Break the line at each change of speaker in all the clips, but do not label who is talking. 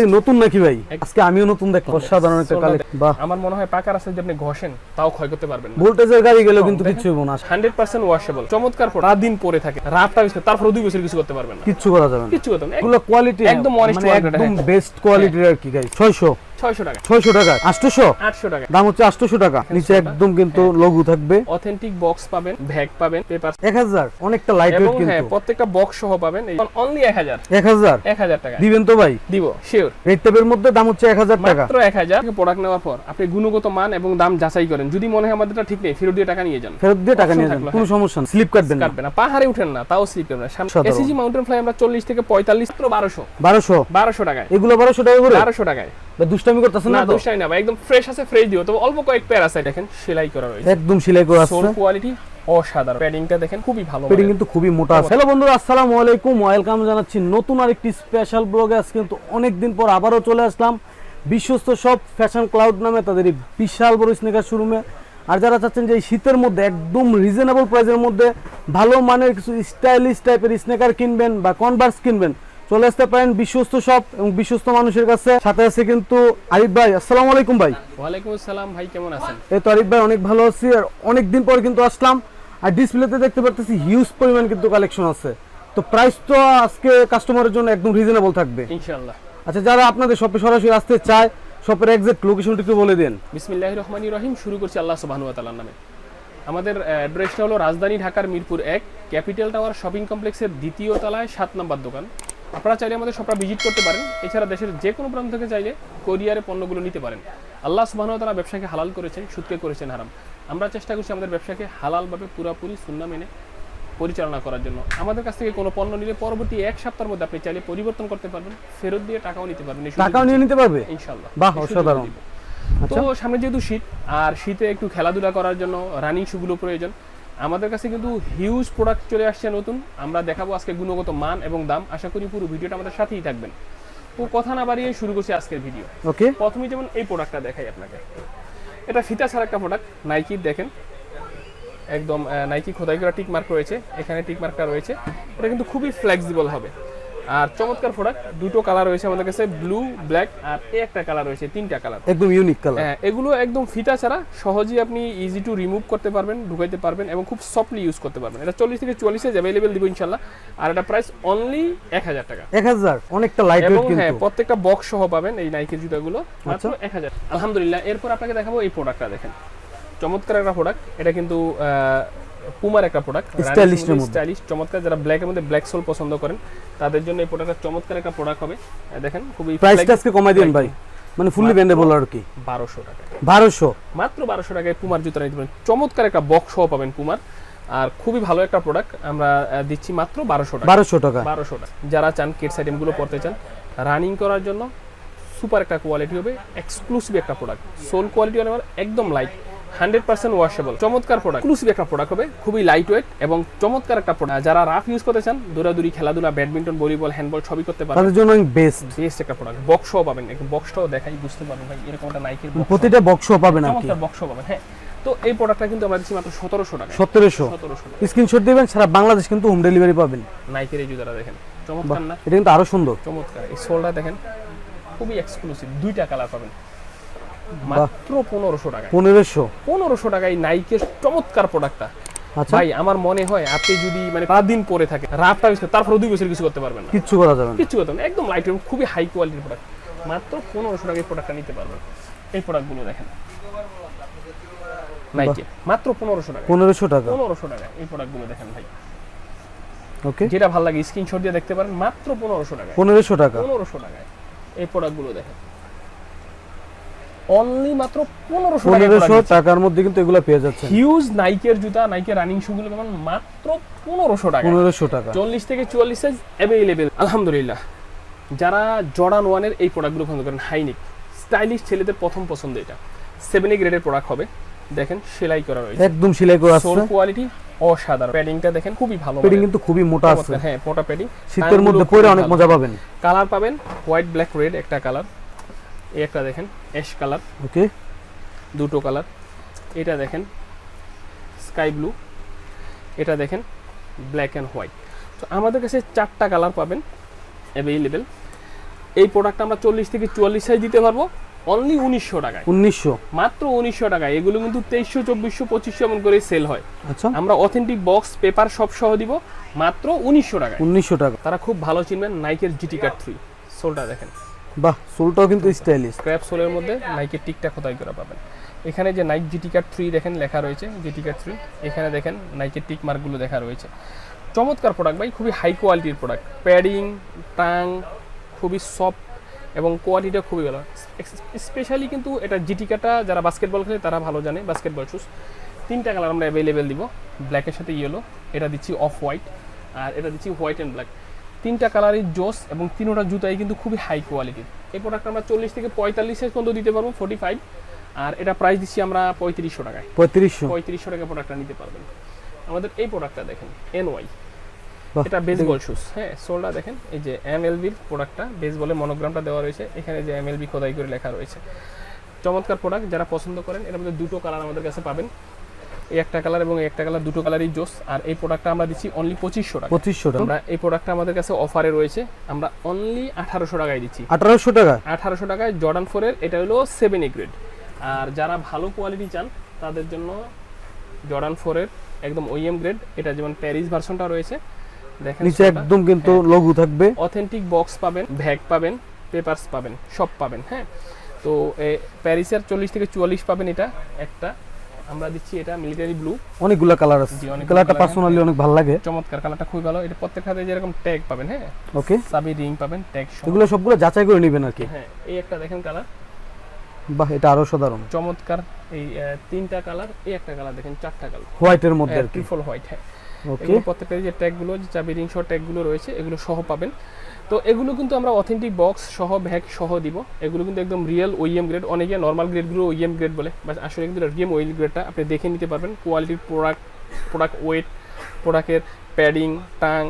এই নতুন নাকি ভাই? আজকে আমিও নতুন দেখলাম। অসাধারণ একটা কালেকশন বাহ।
আমার মনে হয় পাকা রাস্তায় যদি আপনি ঘষেন তাও ক্ষয় করতে পারবেন না।
ভোল্টেজের গাড়ি গেলেও কিন্তু কিছু হবে না।
হান্ড্রেড পার্সেন্ট ওয়াশেবল চমৎকার পর রাত দিন পরে থাকে। রাতটা বেশি তারপরে দুই বছর কিছু করতে পারবেন না।
কিছু করা যাবে না।
কিছু করতে না।
এগুলো কোয়ালিটি
একদম honest
মানে একদম। বেস্ট কোয়ালিটির আর কি গাইস 600
ছয়শো টাকা।
600 টাকা। 800
আটশো টাকা।
দাম হচ্ছে 800 টাকা। নিচে একদম কিন্তু
হ্যাঁ।
লঘু থাকবে।
অথেন্টিক বক্স পাবেন ব্যাগ পাবেন পেপার
1000 অনেকটা লাইট
এবং হ্যাঁ প্রত্যেকটা বক্স সহ পাবেন। অনলি এক হাজার।
1000
টাকা।
দিবেন তো ভাই?
দিব শিওর
রেড টেপের মধ্যে দাম হচ্ছে 1000 টাকা।
মাত্র এক হাজার। প্রোডাক্ট নেওয়ার পর আপনি গুণগত মান এবং দাম যাচাই করেন। যদি মনে হয় আমাদেরটা ঠিক নেই ফেরত দিয়ে টাকা নিয়ে যান।
ফেরত দিয়ে টাকা নিয়ে যান। কোনো সমস্যা না স্লিপ কাটবেন না
কাটবে না পাহাড়ে উঠেন না তাও স্লিপ করবে না এসিজি মাউন্টেন ফ্লাই আমরা চল্লিশ থেকে পঁয়তাল্লিশ তো বারোশো।
1200
বারোশো টাকায়।
এগুলো 1200 টাকা করে?
বারোশো টাকায়।
দুষ্টামি করতেছেন
না দোষটাই না ভাই, একদম ফ্রেশ আছে ফ্রেশ দিও। তবে অল্প কয়েক পেয়ার আছে দেখেন সেলাই করা রয়েছে।
একদম সেলাই করা
সোল
আছে।
কোয়ালিটি অসাধারণ। প্যাডিংটা দেখেন খুবই ভালো মানের।
কিন্তু খুবই মোটা আছে। হ্যালো বন্ধুরা আসসালামু আলাইকুম। ওয়েলকাম জানাচ্ছি নতুন আরেকটি স্পেশাল ব্লগে আজকে কিন্তু অনেক দিন পর আবারও চলে আসলাম। বিশ্বস্ত সব ফ্যাশন ক্লাউড নামে তাদের এই বিশাল বড় স্নেকার শোরুমে আর যারা চাচ্ছেন যে এই শীতের মধ্যে একদম রিজনেবল প্রাইসের মধ্যে ভালো মানের কিছু স্টাইলিশ টাইপের স্নেকার কিনবেন বা কনভার্স কিনবেন চলে আসতে পারেন বিশ্বস্ত সব এবং বিশ্বস্ত মানুষের কাছে। সাথে আছে কিন্তু আরিফ ভাই আসসালামু আলাইকুম ভাই।
ওয়ালাইকুম আসসালাম ভাই কেমন আছেন?
এই তো আরিফ ভাই অনেক ভালো আছি আর অনেক দিন পর কিন্তু আসলাম। আর ডিসপ্লেতে দেখতে পারতেছি হিউজ পরিমাণ কিন্তু কালেকশন আছে। তো প্রাইস তো আজকে কাস্টমারের জন্য একদম রিজনেবল থাকবে।
ইনশাআল্লাহ।
আচ্ছা যারা আপনাদের শপে সরাসরি আসতে চায় শপের এক্সাক্ট লোকেশনটা একটু বলে দেন।
বিসমিল্লাহির রহমানির রহিম শুরু করছি আল্লাহ সুবহানাহু ওয়া তাআলার নামে। আমাদের অ্যাড্রেসটা হলো রাজধানী ঢাকার মিরপুর এক ক্যাপিটাল টাওয়ার শপিং কমপ্লেক্সের দ্বিতীয় তলায় সাত নম্বর দোকান। আপনারা চাইলে আমাদের শপটা ভিজিট করতে পারেন। এছাড়া দেশের যে কোনো প্রান্ত থেকে চাইলে কোরিয়ারে পণ্যগুলো নিতে পারেন। আল্লাহ ওয়া তাআলা ব্যবসাকে হালাল করেছেন সুদকে করেছেন হারাম। আমরা চেষ্টা করছি আমাদের ব্যবসাকে হালালভাবে পুরোপুরি সুন্না মেনে পরিচালনা করার জন্য। আমাদের কাছ থেকে কোনো পণ্য নিলে পরবর্তী এক সপ্তাহের মধ্যে আপনি চাইলে পরিবর্তন করতে পারবেন ফেরত দিয়ে টাকাও নিতে পারবেন।
টাকাও নিয়ে নিতে পারবে? বাহ, অসাধারণ। আচ্ছা।
তো সামনে যেহেতু শীত আর শীতে একটু খেলাধুলা করার জন্য রানিং শুগুলো প্রয়োজন আমাদের কাছে কিন্তু হিউজ প্রোডাক্ট চলে আসছে নতুন। আমরা দেখাবো আজকে গুণগত মান এবং দাম। আশা করি পুরো ভিডিওটা আমাদের সাথেই থাকবেন। তো কথা না বাড়িয়ে শুরু করছি আজকের ভিডিও
ওকে
প্রথমে যেমন এই প্রোডাক্টটা দেখাই আপনাকে। এটা ফিতা ছাড়া একটা প্রোডাক্ট নাইকির দেখেন। একদম নাইকি খোদাই করা টিকমার্ক রয়েছে। এখানে টিকমার্কটা রয়েছে। এটা কিন্তু খুবই ফ্লেক্সিবল হবে। আর চমৎকার প্রোডাক্ট দুটো কালার রয়েছে আমাদের কাছে ব্লু ব্ল্যাক আর এই একটা কালার রয়েছে তিনটা কালার
একদম ইউনিক কালার
হ্যাঁ, এগুলো একদম ফিতা ছাড়া সহজেই আপনি ইজি টু রিমুভ করতে পারবেন ঢুকাইতে পারবেন এবং খুব সফটলি ইউজ করতে পারবেন। এটা চল্লিশ থেকে চুয়াল্লিশ অ্যাভেলেবেল দিব ইনশাল্লাহ আর এটা প্রাইস অনলি এক হাজার টাকা।
1000 অনেকটা লাইট
এবং হ্যাঁ প্রত্যেকটা বক্স সহ পাবেন এই নাইকের জুতাগুলো মাত্র
আচ্ছা।
এক হাজার। আলহামদুলিল্লাহ এরপর আপনাকে দেখাবো এই প্রোডাক্টটা দেখেন। চমৎকার একটা প্রোডাক্ট এটা কিন্তু পুমার একটা
প্রোডাক্টের মধ্যে।
স্টাইলিশ চমৎকার। যারা ব্ল্যাকের মধ্যে ব্ল্যাক সোল পছন্দ করেন তাদের জন্য এই প্রোডাক্টটা চমৎকার একটা প্রোডাক্ট হবে। দেখেন খুবই
প্রাইসটা আজকে কমাই দেন ভাই। মানে ফুললি ব্যান্ডেবল আর কি।
বারোশো টাকা।
1200
মাত্র বারোশো টাকায় পুমার জুতা নিতে পারেন। চমৎকার একটা বক্স সহ পাবেন পুমার আর খুবই ভালো একটা প্রোডাক্ট আমরা দিচ্ছি মাত্র বারোশো টাকা।
1200 টাকা।
বারোশো টাকা। যারা চান কিডস আইটেমগুলো পড়তে চান রানিং করার জন্য সুপার একটা কোয়ালিটি হবে এক্সক্লুসিভ একটা প্রোডাক্ট সোল কোয়ালিটি আমার একদম লাইট হান্ড্রেড পার্সেন্ট ওয়াশেবল চমৎকার প্রোডাক্ট এক্সক্লুসিভ একটা প্রোডাক্ট হবে খুবই লাইট ওয়েট এবং চমৎকার একটা প্রোডাক্ট যারা রাফ ইউজ করতে চান দৌড়াদৌড়ি খেলাধুলা ব্যাডমিন্টন ভলিবল হ্যান্ডবল সবই করতে পারেন
তাদের জন্য বেস্ট
বেস্ট একটা প্রোডাক্ট বক্সও পাবেন। একটু বক্সটাও দেখাই বুঝতে পারবেন ভাই এরকম একটা নাইকের
প্রতিটা বক্সও পাবেন
চমৎকার বক্সও পাবেন হ্যাঁ। তো এই প্রোডাক্টটা কিন্তু আমরা দিচ্ছি মাত্র সতেরোশো টাকা
1700
সতেরোশো
স্ক্রিনশট দিবেন সারা বাংলাদেশ কিন্তু হোম ডেলিভারি পাবেন।
নাইকের এই জুতাটা দেখেন। চমৎকার না?
এটা কিন্তু আরও সুন্দর।
চমৎকার। এই সোলটা দেখেন খুবই এক্সক্লুসিভ দুইটা কালার পাবেন। মাত্র পনেরোশো টাকা
পনেরোশো?
পনেরোশো টাকায় নাইকের চমৎকার প্রোডাক্টটা
আচ্ছা।
ভাই আমার মনে হয় আপনি যদি মানে রাত দিন পরে থাকে ইউজ তারপরে দুই বছর কিছু করতে পারবেন না।
কিচ্ছু করা যাবে না।
কিচ্ছু করতে পারবেন একদম লাইট খুবই হাই কোয়ালিটির প্রোডাক্ট মাত্র পনেরোশো টাকায় প্রোডাক্টটা নিতে পারবেন। এই প্রোডাক্টগুলো দেখেন। নাইকে মাত্র পনেরোশো টাকা
পনেরোশো টাকা।
পনেরোশো টাকা এই প্রোডাক্টগুলো দেখেন ভাই।
ওকে
যেটা ভালো লাগে স্ক্রিনশট দিয়ে দেখতে পারেন মাত্র পনেরোশো টাকা
পনেরোশো টাকা।
পনেরোশো টাকায় এই প্রোডাক্টগুলো দেখেন। অনলি মাত্র পনেরোশো
টাকার মধ্যে কিন্তু এগুলো পেয়ে যাচ্ছেন।
হিউজ নাইকের জুতা নাইকের রানিং শুগুলো মাত্র পনেরোশো টাকা।
পনেরোশো টাকা।
চল্লিশ থেকে চুয়াল্লিশ সাইজ অ্যাভেলেবেল আলহামদুলিল্লাহ। যারা জর্ডান ওয়ানের এই প্রোডাক্টগুলো পছন্দ করেন হাইনিক স্টাইলিশ ছেলেদের প্রথম পছন্দ এটা। সেভেন এ গ্রেডের প্রোডাক্ট হবে। দেখেন সেলাই করা রয়েছে।
একদম সেলাই করে
সোল কোয়ালিটি অসাধারণ। প্যাডিংটা দেখেন খুবই ভালো
পেডিং কিন্তু খুবই মোটা আছে।
হ্যাঁ মোটা প্যাডিং
শীতের মধ্যে পরে অনেক মজা পাবেন।
কালার পাবেন হোয়াইট ব্ল্যাক রেড একটা কালার এই একটা দেখেন অ্যাশ কালার
ওকে।
দুটো কালার এটা দেখেন স্কাই ব্লু এটা দেখেন ব্ল্যাক অ্যান্ড হোয়াইট তো আমাদের কাছে চারটা কালার পাবেন অ্যাভেলেবেল এই প্রোডাক্ট আমরা চল্লিশ থেকে চুয়াল্লিশ সাইজ দিতে পারব অনলি উনিশশো টাকায়।
উনিশশো।
মাত্র উনিশশো টাকায়। এগুলো কিন্তু তেইশশো চব্বিশশো পঁচিশশো এমন করে সেল হয়।
আচ্ছা।
আমরা অথেন্টিক বক্স পেপার সব সহ দিব মাত্র উনিশশো টাকায়।
উনিশশো টাকা।
তারা খুব ভালো চিনবেন নাইকের জিটি কাট থ্রি সোলটা দেখেন।
বাহ, সোলটাও কিন্তু স্টাইলিশ
স্ক্র্যাপ সোলের মধ্যে নাইকের টিকটা খোদাই করা পাবেন। এখানে যে নাইক জিটি কাট থ্রি দেখেন, লেখা রয়েছে জিটি কাট থ্রি এখানে দেখেন নাইকের টিক মার্কগুলো দেখা রয়েছে। চমৎকার প্রোডাক্ট ভাই, খুবই হাই কোয়ালিটির প্রোডাক্ট প্যাডিং টাং খুবই সফট এবং কোয়ালিটিটা খুবই ভালো। স্পেশালি কিন্তু এটা জিটিকাটা যারা বাস্কেটবল খেলে, তারা ভালো জানে বাস্কেটবল শুজ তিনটা কালার আমরা অ্যাভেলেবেল দিব। ব্ল্যাকের সাথে ইয়েলো এটা দিচ্ছি অফ হোয়াইট আর এটা দিচ্ছি হোয়াইট অ্যান্ড ব্ল্যাক তিনটা কালারই জোস এবং তিনোটা জুতাই কিন্তু খুবই হাই কোয়ালিটির এই প্রোডাক্ট আমরা চল্লিশ থেকে পঁয়তাল্লিশ সাইজ পর্যন্ত দিতে পারব ফোর্টি ফাইভ আর এটা প্রাইস দিচ্ছি আমরা পঁয়ত্রিশশো টাকায়।
পঁয়ত্রিশশো।
পঁয়ত্রিশশো টাকা প্রোডাক্টটা নিতে পারবেন। আমাদের এই প্রোডাক্টটা দেখেন এন ওয়াই এটা বেসবল শুজ হ্যাঁ সোলটা দেখেন এই যে এম এল এলবির প্রোডাক্টটা বেসবলের মনোগ্রামটা দেওয়া রয়েছে এখানে যে এম এলবি খোদাই করে লেখা রয়েছে। চমৎকার প্রোডাক্ট যারা পছন্দ করেন এর মধ্যে দুটো কালার আমাদের কাছে পাবেন। এই একটা কালার এবং এই একটা কালার দুটো কালারই জোস। আর এই প্রোডাক্টটা আমরা দিচ্ছি অনলি পঁচিশশো টাকা।
পঁচিশশো টাকা।
আমরা এই প্রোডাক্টটা আমাদের কাছে অফারে রয়েছে। আমরা অনলি আঠারোশো টাকায় দিচ্ছি।
আঠারোশো টাকা?
আঠারোশো টাকায় জর্ডান ফোরের এটা হলো সেভেন এ গ্রেড আর যারা ভালো কোয়ালিটি চান তাদের জন্য জর্ডান ফোরের একদম ওইএম গ্রেড এটা যেমন প্যারিস ভার্সনটা রয়েছে। দেখেন
নিচে একদম কিন্তু লঘু থাকবে।
অথেন্টিক বক্স পাবেন ভ্যাগ পাবেন পেপারস পাবেন সব পাবেন হ্যাঁ। তো প্যারিসের চল্লিশ থেকে চুয়াল্লিশ পাবেন এটা একটা। আমরা দিচ্ছি এটা মিলিটারি ব্লু
অনেকগুলা কালার আছে। কালারটা পার্সোনালি অনেক ভালো লাগে।
চমৎকার কালারটা খুবই ভালো। এটা প্রত্যেক হাতে যেরকম ট্যাগ পাবেন হ্যাঁ?
ওকে
সাবি রিং পাবেন ট্যাগ
এগুলো সবগুলো যাচাই করে নেবেন আর কি।
হ্যাঁ এই একটা দেখেন কালার
বাহ এটা আরও সাধারণ।
চমৎকার এই তিনটা কালার এই একটা কালার দেখেন চারটা কালার
হোয়াইটের মধ্যে আর কি।
ট্রিপল হোয়াইট হ্যাঁ।
ওকে
প্রত্যেকটা যে ট্যাগগুলো যে চাবি রিং সহ ট্যাগগুলো রয়েছে এগুলো সহ পাবেন। তো এগুলো কিন্তু আমরা অথেন্টিক বক্স সহ ব্যাগ সহ দিব। এগুলো কিন্তু একদম রিয়েল ওইএম গ্রেড অনেকে নর্মাল গ্রেডগুলো ওইএম গ্রেড বলে বা আসলে কিন্তু রিয়েম ওয়েল গ্রেডটা আপনি দেখে নিতে পারবেন। কোয়ালিটির প্রোডাক্ট প্রোডাক্ট ওয়েট প্রোডাক্টের প্যাডিং টাং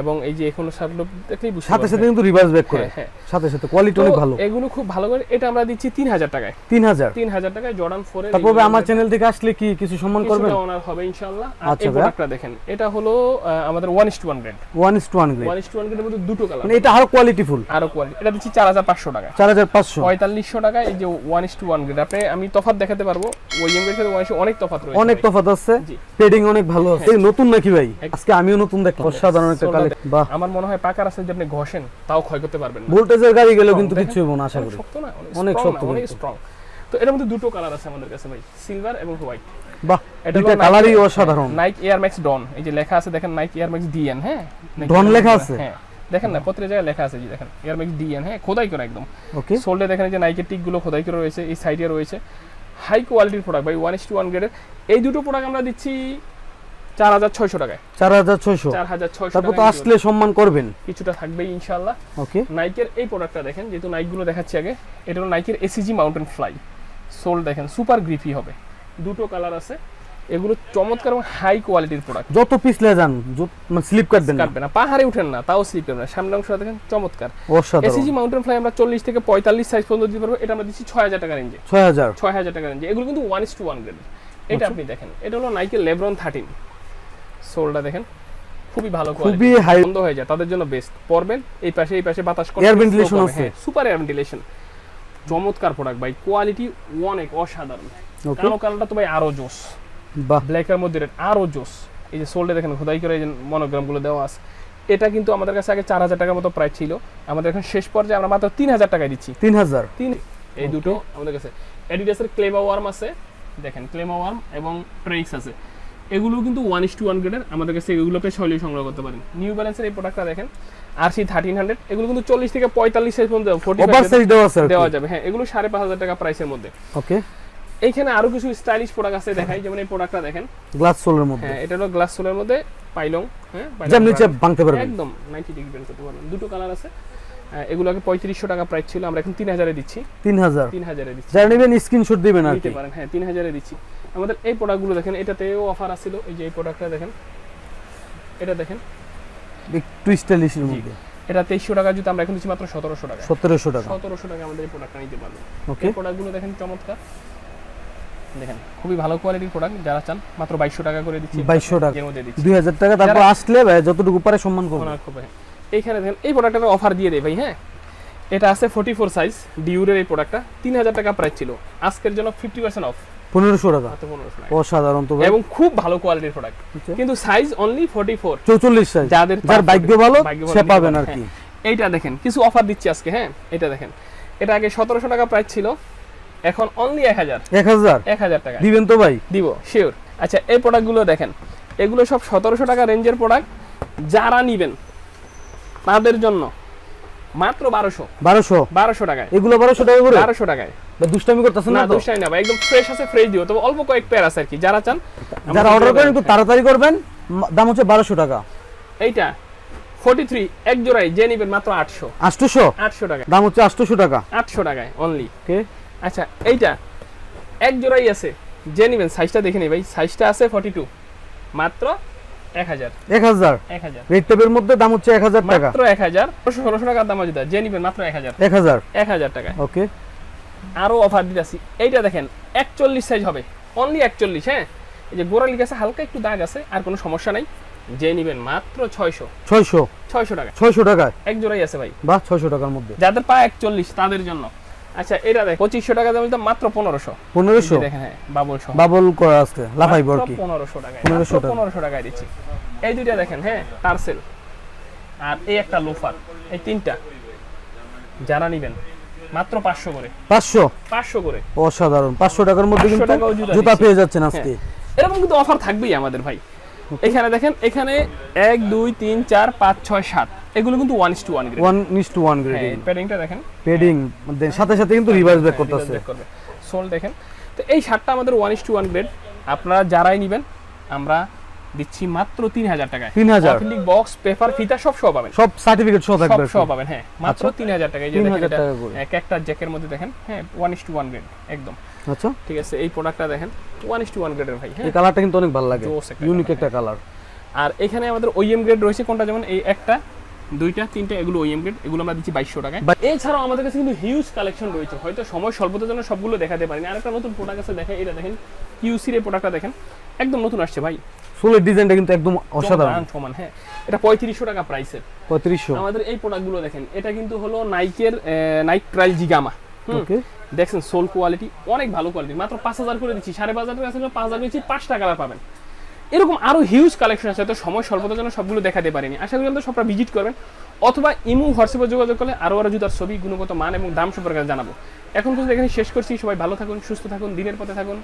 এবং এই যে এখনও সারগুলো দেখলেই বুঝতে
সাথে সাথে কিন্তু রিভার্স ব্যাক করে।
হ্যাঁ হ্যাঁ।
সাথে সাথে কোয়ালিটি অনেক ভালো।
এগুলো খুব ভালো করে এটা আমরা দিচ্ছি তিন হাজার টাকায়।
তিন হাজার?
তিন হাজার টাকায় জর্ডান
তারপরে আমার চ্যানেল থেকে আসলে কি কিছু সম্মান করবেন?
ওনার হবে ইনশাআল্লাহ। আর
আচ্ছা
এই প্রোডাক্টটা দেখেন এটা হলো আমাদের one is to one grade
one is to one grade
গ্রেডের মধ্যে দুটো কালার
মানে এটা আরও কোয়ালিটিফুল
আরও কোয়ালিটি এটা দিচ্ছি চার হাজার পাঁচশো টাকা
চার হাজার পাঁচশো।
পঁয়তাল্লিশশো টাকা এই যে one is to one grade আপনি আমি তফাৎ দেখাতে পারব ওইএম এর সাথে অনেক তফাৎ রয়েছে
অনেক। তফাৎ আছে। অনেক ভালো আছে। নতুন নাকি ভাই? আজকে আমিও নতুন দেখলাম। অসাধারণ একটা
আমার মনে হয় পাকার আছে যে আপনি ঘষেন তাও ক্ষয় করতে পারবেন
ভোল্টেজের গাড়ি গেলেও কিন্তু কিছু হইব না আশা করি।
শক্ত না
অনেক শক্ত
অনেক স্ট্রং তো এর মধ্যে দুটো কালার আছে আমাদের কাছে ভাই সিলভার এবং হোয়াইট
বাহ
এটা
কালারই অসাধারণ।
নাইক এয়ার ম্যাক্স ডন এই যে লেখা আছে দেখেন নাইক এয়ার ম্যাক্স ডিএন হ্যাঁ? Air
লেখা আছে?
হ্যাঁ। দেখেন না প্রত্যেক জায়গায় লেখা আছে জি দেখেন এয়ার ম্যাক্স ডিএন হ্যাঁ খোদাই করা একদম।
ওকে
সোল্ডে দেখেন যে নাইকের টিকগুলো খোদাই করে রয়েছে এই সাইডে রয়েছে। হাই কোয়ালিটির প্রোডাক্ট ভাই ওয়ান ইস টু ওয়ান গ্রেডের এই দুটো প্রোডাক্ট আমরা দিচ্ছি চার হাজার ছয়শো টাকায়।
চার হাজার ছয়শো।
চার হাজার ছয়শো
তারপর তো আসলে সম্মান করবেন।
কিছুটা থাকবেই ইনশাল্লাহ
ওকে।
নাইকের এই প্রোডাক্টটা দেখেন যেহেতু নাইকগুলো দেখাচ্ছি আগে এটা হলো নাইকের এসিজি মাউন্টেন ফ্লাই সোল দেখেন সুপার গ্রিপি হবে। দুটো কালার আছে। এগুলো চমৎকার এবং হাই কোয়ালিটির প্রোডাক্ট
যত পিছলে যান মানে স্লিপ কাটবেন না।
পাহাড়ে উঠেন না তাও স্লিপ করবে না। সামনের অংশটা দেখেন চমৎকার। এসিজি মাউন্টেন ফ্লাই আমরা চল্লিশ থেকে পঁয়তাল্লিশ সাইজ পর্যন্ত দিতে পারব। এটা আমরা দিচ্ছি ছয় হাজার টাকা রেঞ্জে
ছয় হাজার।
ছয় হাজার টাকা রেঞ্জে এগুলো কিন্তু one is to one grade এটা আপনি দেখেন এটা হলো নাইকের লেব্রন থার্টিন সোলটা দেখেন। খুবই ভালো
খুবই হাই
বন্ধ হয়ে যায় তাদের জন্য বেস্ট পরবেন এই পাশে এই পাশে বাতাস
Air ventilation আছে?
সুপার এয়ার ভেন্টিলেশন চমৎকার প্রোডাক্ট ভাই কোয়ালিটি অনেক অসাধারণ। কালো কালারটা তো ভাই আরও জোস
বাহ।
ব্ল্যাকের মধ্যে আরও জোস এই যে সোল্ডে দেখেন খোদাই করে এই যে মনোগ্রামগুলো দেওয়া আছে। এটা কিন্তু আমাদের কাছে আগে চার হাজার টাকার মতো প্রাইস ছিল। আমাদের এখন শেষ পর্যায়ে আমরা মাত্র তিন হাজার টাকায় দিচ্ছি।
তিন হাজার?
তিন এই দুটো আমাদের কাছে। অ্যাডিডাসের ক্লেমা ওয়ার্ম আছে। দেখেন ক্লেমা ওয়ার্ম এবং ট্রেক্স আছে। এগুলো কিন্তু ওয়ান ইস টু ওয়ান গ্রেডের আমাদের কাছে এগুলো পেয়ে সহজেই সংগ্রহ করতে পারেন। নিউ ব্যালেন্সের এই প্রোডাক্টটা দেখেন আর সি থার্টিন হান্ড্রেড এগুলো কিন্তু চল্লিশ থেকে পঁয়তাল্লিশ সাইজ পর্যন্ত
দেওয়া
যাবে। হ্যাঁ এগুলো সাড়ে পাঁচ হাজার টাকা প্রাইসের মধ্যে।
ওকে
এইখানে আরও কিছু স্টাইলিশ প্রোডাক্ট আছে দেখাই যেমন এই প্রোডাক্টটা দেখেন।
গ্লাস সোলের মধ্যে।
হ্যাঁ এটা হলো গ্লাস সোলের মধ্যে পাইলং হ্যাঁ
যেমন নিচে ভাঙতে পারবেন।
একদম নাইনটি ডিগ্রি বের করতে পারবেন। দুটো কালার আছে। এগুলো আগে পঁয়ত্রিশশো টাকা প্রাইস ছিল আমরা এখন তিন হাজারে দিচ্ছি।
তিন হাজার
তিন হাজারে দিচ্ছি।
যারা নেবেন স্ক্রিনশট দিবেন আর
নিতে পারেন হ্যাঁ তিন হাজারে দিচ্ছি। আমাদের এই প্রোডাক্টগুলো দেখেন এটাতেও অফার আছিল এই যে এই প্রোডাক্টটা দেখেন। এটা দেখেন।
একটু স্টাইলিশের মধ্যে।
এটা তেইশশো টাকা যদি আমরা এখন দিচ্ছি মাত্র সতেরোশো টাকা।
সতেরোশো টাকা।
সতেরোশো টাকা আমাদের এই প্রোডাক্টটা নিতে পারবেন
ওকে
এই প্রোডাক্টগুলো দেখেন চমৎকার। দেখেন খুবই ভালো কোয়ালিটির প্রোডাক্ট যারা চান মাত্র বাইশশো টাকা করে দিচ্ছি।
2200 টাকা।
দিচ্ছি।
দুই হাজার টাকা তারপর আসলে যতটুকু পারে সম্মান করব
হ্যাঁ। এইখানে দেখেন এই প্রোডাক্টের অফার দিয়ে দেয় ভাই হ্যাঁ? এটা আছে ফোর্টি ফোর সাইজ ডিউরের এই প্রোডাক্টটা তিন হাজার টাকা প্রাইস ছিল। আজকের জন্য ফিফটি পার্সেন্ট অফ
পনেরোশো টাকা।
পনেরোশো
অসাধারণ তো
এবং খুব ভালো কোয়ালিটির প্রোডাক্ট
আচ্ছা।
কিন্তু সাইজ অনলি ফোর্টি ফোর
চৌচল্লিশ সাইজ
যাদের
যার ভাগ্য ভালো সে পাবেন আর কি।
হ্যাঁ। এইটা দেখেন কিছু অফার দিচ্ছি আজকে হ্যাঁ? এটা দেখেন। এটা আগে সতেরোশো টাকা প্রাইস ছিল। এখন অনলি এক হাজার।
এক হাজার?
এক হাজার টাকা।
দিবেন তো ভাই।
দিব শিওর আচ্ছা এই প্রোডাক্টগুলো দেখেন। এগুলো সব সতেরোশো টাকা রেঞ্জের প্রোডাক্ট যারা নিবেন তাদের জন্য মাত্র বারোশো।
বারোশো?
বারোশো টাকায়।
এগুলো বারোশো টাকা করে?
বারোশো টাকায়।
দুষ্টামি করতেছেন
না
না
না ভাই একদম ফ্রেশ আছে ফ্রেশ দিব তবে অল্প কয়েক পেয়ার আছে আর কি যারা চান
যারা অর্ডার করেন একটু তাড়াতাড়ি করবেন। দাম হচ্ছে বারোশো টাকা।
এইটা ফোর্টি থ্রি এক জোড়াই যে নিবেন মাত্র টাকা
দাম হচ্ছে আটশোশো টাকা।
আটশো টাকায় অনলি
ওকে।
আচ্ছা এইটা এক জোড়াই আছে যে নিবেন সাইজটা দেখে নিই ভাই সাইজটা আছে ফর্টি টু মাত্র
রেড টেপের মধ্যে দাম হচ্ছে টাকা।
মাত্র দাম আছে যে নিবেন মাত্র টাকায়।
ওকে।
আরও অফার দিতেছি। এইটা দেখেন একচল্লিশ সাইজ হবে। অনলি একচল্লিশ হ্যাঁ? এই যে গোড়ালি গাছে হালকা একটু দাগ আছে আর কোনো সমস্যা নাই। যে নিবেন মাত্র ছয়শো।
ছয়শো?
ছয়শো টাকা।
ছয়শো টাকায়?
এক জোড়াই আছে ভাই।
বা ছয়শো টাকার মধ্যে।
যাদের পা একচল্লিশ তাদের জন্য। আচ্ছা এটা দেখ পঁচিশশো টাকা দাম মাত্র পনেরোশো।
পনেরোশো?
দেখেন হ্যাঁ বাবুল
বাবল করা আজকে লাফাইব আর কি?
পনেরোশো টাকায়
1500 টাকা।
পনেরোশো টাকায় দিচ্ছি। এই দুইটা দেখেন হ্যাঁ টার্সেল আর এই একটা লোফার এই তিনটা। যারা নিবেন মাত্র পাঁচশো করে।
পাঁচশো?
পাঁচশো করে।
অসাধারণ। পাঁচশো টাকার মধ্যে
500
কিন্তু
জুতা
জুতা পেয়ে যাচ্ছেন আজকে।
হ্যাঁ। এরকম কিন্তু অফার থাকবেই আমাদের ভাই। এখানে দেখেন এখানে এক দুই তিন চার পাঁচ ছয় সাত। এগুলো কিন্তু one is to one
one is to one grading
প্যাডিংটা দেখেন।
পেডিং সাথে সাথে কিন্তু রিভার্স ব্যাক করতেছে।
সোল দেখেন। তো এই শার্টটা আমাদের one is to one grade আপনারা যারাই নেবেন আমরা দিচ্ছি মাত্র তিন হাজার টাকায়।
3000
বক্স পেপার ফিতা সব সহ পাবেন।
সব সার্টিফিকেট সহ
সব
থাকবে
সহ পাবেন হ্যাঁ। মাত্র তিন হাজার টাকায়। যে
3000
দেখেন এটা এক একটা জ্যাকের মধ্যে দেখেন হ্যাঁ one is to one grade একদম।
আচ্ছা।
ঠিক আছে এই প্রোডাক্টটা দেখেন। ওয়ান ইস টু ওয়ান গ্রেডের ভাই হ্যাঁ?
এই কালারটা কিন্তু অনেক ভালো লাগে। ইউনিক একটা কালার।
আর এখানে আমাদের ওইএম গ্রেড রয়েছে কোনটা যেমন? এই একটা দুইটা তিনটা এগুলো ওইএম গ্রেড এগুলো আমরা দিচ্ছি বাইশশো টাকায়।
বা-
এছাড়াও আমাদের কাছে কিন্তু হিউজ কালেকশন রয়েছে। হয়তো সময় স্বল্পতার জন্য সবগুলো দেখাতে পারিনি। আরেকটা নতুন প্রোডাক্ট আছে দেখেন এটা দেখেন কিউসির এই প্রোডাক্টটা দেখেন। একদম নতুন আসছে ভাই।
ফুলের ডিজাইনটা কিন্তু একদম অসাধারণ।
সমান, হ্যাঁ। এটা পঁয়ত্রিশশো টাকা প্রাইসের
পঁয়ত্রিশশো।
আমাদের এই প্রোডাক্টগুলো দেখেন এটা কিন্তু হলো নাইকের নাইক ট্রাইল জিগামা
ওকে
দেখছেন সোল কোয়ালিটি অনেক ভালো কোয়ালিটি মাত্র পাঁচ হাজার করে দিচ্ছি, সাড়ে পাঁচ হাজার টাকা পাঁচ হাজার দিচ্ছি পাঁচটা কালার পাবেন। এরকম আরও হিউজ কালেকশন আছে তো সময় স্বল্পতার জন্য সবগুলো দেখাতে পারিনি। আশা করি আমরা সবটা ভিজিট করবেন। অথবা ইমু, হোয়াটসঅ্যাপে যোগাযোগ করলে আরও আরও জুতার ছবি, গুণগত মান এবং দাম সম্পর্কে জানাব। এখন পর্যন্ত এখানে শেষ করছি। সবাই ভালো থাকুন, সুস্থ থাকুন, দিনের পথে থাকুন।